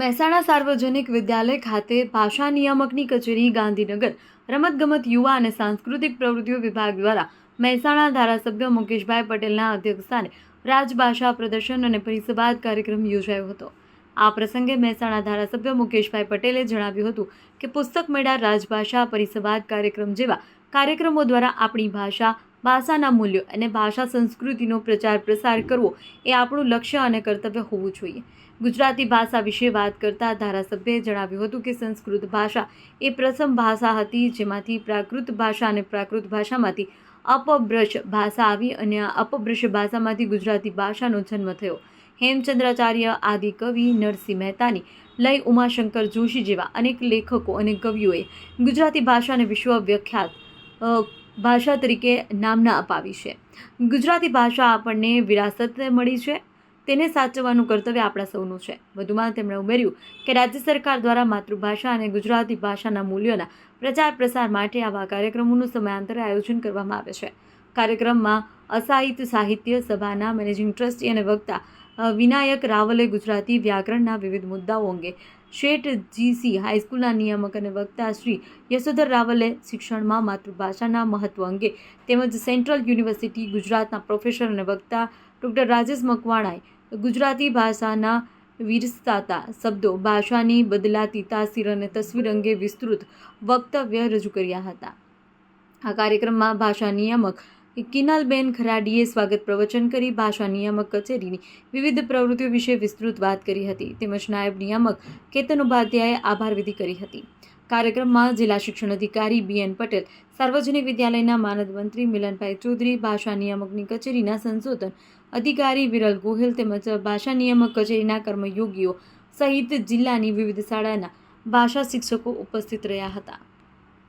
મહેસાણા સાર્વજનિક વિદ્યાલય ખાતે ભાષા નિયામકની કચેરી ગાંધીનગર. રમતગમત, યુવા અને સાંસ્કૃતિક પ્રવૃત્તિઓ વિભાગ દ્વારા મહેસાણા ધારાસભ્ય મુકેશભાઈ પટેલના અધ્યક્ષસ્થાને રાજભાષા પ્રદર્શન અને પરિસંવાદ કાર્યક્રમ યોજાયો હતો. આ પ્રસંગે મહેસાણા ધારાસભ્ય મુકેશભાઈ પટેલે જણાવ્યું હતું કે પુસ્તક મેળા રાજભાષા પરિસંવાદ કાર્યક્રમ જેવા કાર્યક્રમો દ્વારા આપણી ભાષા ભાષાના મૂલ્યો અને ભાષા સંસ્કૃતિનો પ્રચાર પ્રસાર કરવો એ આપણું લક્ષ્ય અને કર્તવ્ય હોવું જોઈએ. ગુજરાતી ભાષા વિશે વાત કરતા ધારાસભ્યએ જણાવ્યું હતું કે સંસ્કૃત ભાષા એ પ્રથમ ભાષા હતી જેમાંથી પ્રાકૃત ભાષા અને પ્રાકૃત ભાષામાંથી અપભ્રશ ભાષા આવી અને આ અપભ્રશ ભાષામાંથી ગુજરાતી ભાષાનો જન્મ થયો. હેમચંદ્રાચાર્ય આદિ કવિ નરસિંહ મહેતાની લય ઉમાશંકર જોશી જેવા અનેક લેખકો અને કવિઓએ ગુજરાતી ભાષાને વિશ્વવિખ્યાત અ, ભાષા તરીકે નામના અપાવી છે. ગુજરાતી ભાષા આપણને વિરાસત મળી છે. તેને સાચવવાનું કર્તવ્ય આપણા સૌનું છે. વધુમાં તેમણે ઉમેર્યું કે રાજ્ય સરકાર દ્વારા માતૃભાષા અને ગુજરાતી ભાષાના મૂલ્યોના પ્રચાર પ્રસાર માટે આવા કાર્યક્રમોનું સમયાંતરે આયોજન કરવામાં આવે છે. કાર્યક્રમમાં અસાહિત સાહિત્ય સભાના મેનેજિંગ ટ્રસ્ટી અને વક્તા વિનાયક રાવલે ગુજરાતી વ્યાકરણના વિવિધ મુદ્દાઓ અંગે શેઠ જીસી હાઈસ્કૂલના નિયામક અને વક્તા શ્રી યશોધર રાવલે શિક્ષણમાં માતૃભાષાના મહત્વ અંગે તેમજ સેન્ટ્રલ યુનિવર્સિટી ગુજરાતના પ્રોફેસર અને વક્તા ડૉક્ટર રાજેશ મકવાણાએ ગુજરાતી ભાષાના વિરસાતા શબ્દો, ભાષાની બદલાતી તાસીર અને તસવીર અંગે વિસ્તૃત વક્તવ્ય રજૂ કર્યા હતા. આ કાર્યક્રમમાં ભાષા નિયામક કિનાલબેન ખરાડીએ સ્વાગત પ્રવચન કરી ભાષા નિયામક કચેરીની વિવિધ પ્રવૃત્તિઓ વિશે વિસ્તૃત વાત કરી હતી. તેમજ નાયબ નિયામક કેતન ઉપાધ્યાયે આભાર વિધિ કરી હતી. કાર્યક્રમમાં જિલ્લા શિક્ષણ અધિકારી બીએન પટેલ, સાર્વજનિક વિદ્યાલયના માનદ મંત્રી મિલનભાઈ ચૌધરી, ભાષા નિયામકની કચેરીના સંશોધન અધિકારી વિરલ ગોહિલ તેમજ ભાષા નિયામક કચેરીના કર્મયોગીઓ સહિત જિલ્લાની વિવિધ શાળાના ભાષા શિક્ષકો ઉપસ્થિત રહ્યા હતા.